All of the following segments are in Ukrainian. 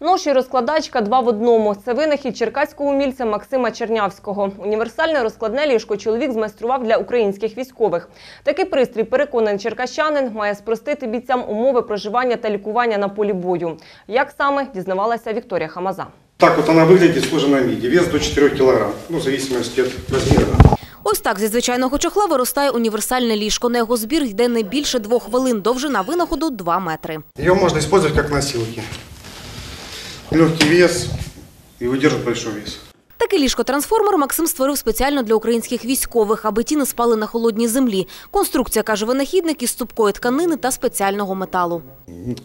Нож і розкладачка два в одному. Це винахід черкаського умільця Максима Чернявського. Універсальне розкладне ліжко чоловік змайстрував для українських військових. Такий пристрій, переконаний черкащанин, має спростити бійцям умови проживання та лікування на полі бою. Як саме дізнавалася Вікторія Хамаза. Так вот она выглядит, схожа на миди. Вес до 4 килограмм, ну, в зависимости от размера. Ось так зі звичайного чохла виростає універсальне ліжко. На його збір йде не більше двох хвилин. Довжина винаходу 2 метри. Ее можно использовать как носилки Легкий вес и выдержит большой вес. Такий ліжко-трансформер Максим створив спеціально для українських військових, аби ті не спали на холодній землі. Конструкція, каже винахідник, із ступкої тканини та спеціального металу.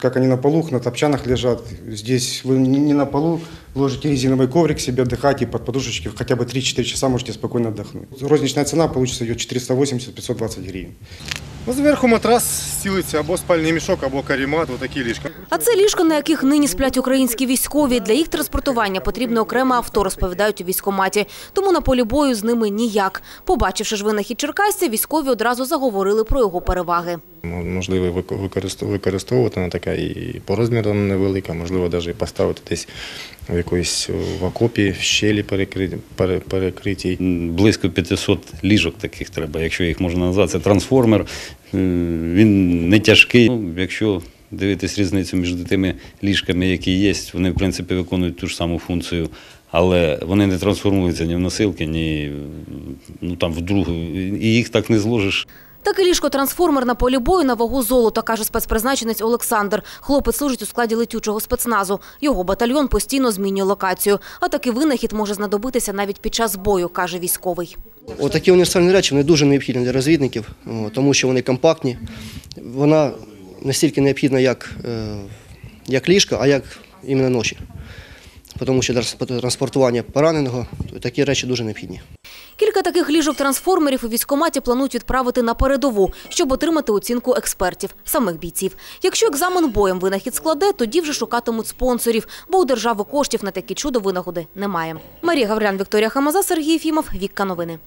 Как они на полу, на топчанах лежат. Здесь вы не не на полу ложите резиновый коврик себе отдыхать и под подушечки хотя бы 3-4 часа можете спокойно отдохнуть. Розничная цена получится идет 480-520 гривен. Ну, зверху матрас стілиться або спальний мішок, або карімат, отакі ліжка. А це ліжка, на яких нині сплять українські військові. Для їх транспортування потрібне окреме авто, розповідають у військкоматі. Тому на полі бою з ними ніяк. Побачивши ж винахід черкасця, військові одразу заговорили про його переваги. Можливо, вик- використов- використовувати вона така і по розміру невелика, можливо, навіть і поставити десь в якоїсь в окопі, в щелі перекриті, перекритій. Близько 500 ліжок таких треба, якщо їх можна назвати. Це трансформер. Е, Він не тяжкий. Ну, якщо дивитись різницю між тими ліжками, які є, вони в принципі виконують ту ж саму функцію. Але вони не трансформуються ні в носилки, ні ну, там, в другу. І їх так не зложиш. Таке ліжко-трансформер на полі бою на вагу золота, каже спецпризначенець Олександр. Хлопець служить у складі летючого спецназу. Його батальйон постійно змінює локацію. А такий винахід може знадобитися навіть під час бою, каже військовий. Отакі універсальні речі вони дуже необхідні для розвідників, тому що вони компактні. Вона настільки необхідна, як, е, як ліжко, а як іменно ноші. Тому що для транспортування пораненого такі речі дуже необхідні. Кілька таких ліжок-трансформерів у військкоматі планують відправити на передову, щоб отримати оцінку експертів, самих бійців. Якщо екзамен боєм винахід складе, тоді вже шукатимуть спонсорів, бо у держави коштів на такі чудо винагоди немає. Марія Гаврян, Вікторія Хамаза, Сергій Фімов, Вікка Новини.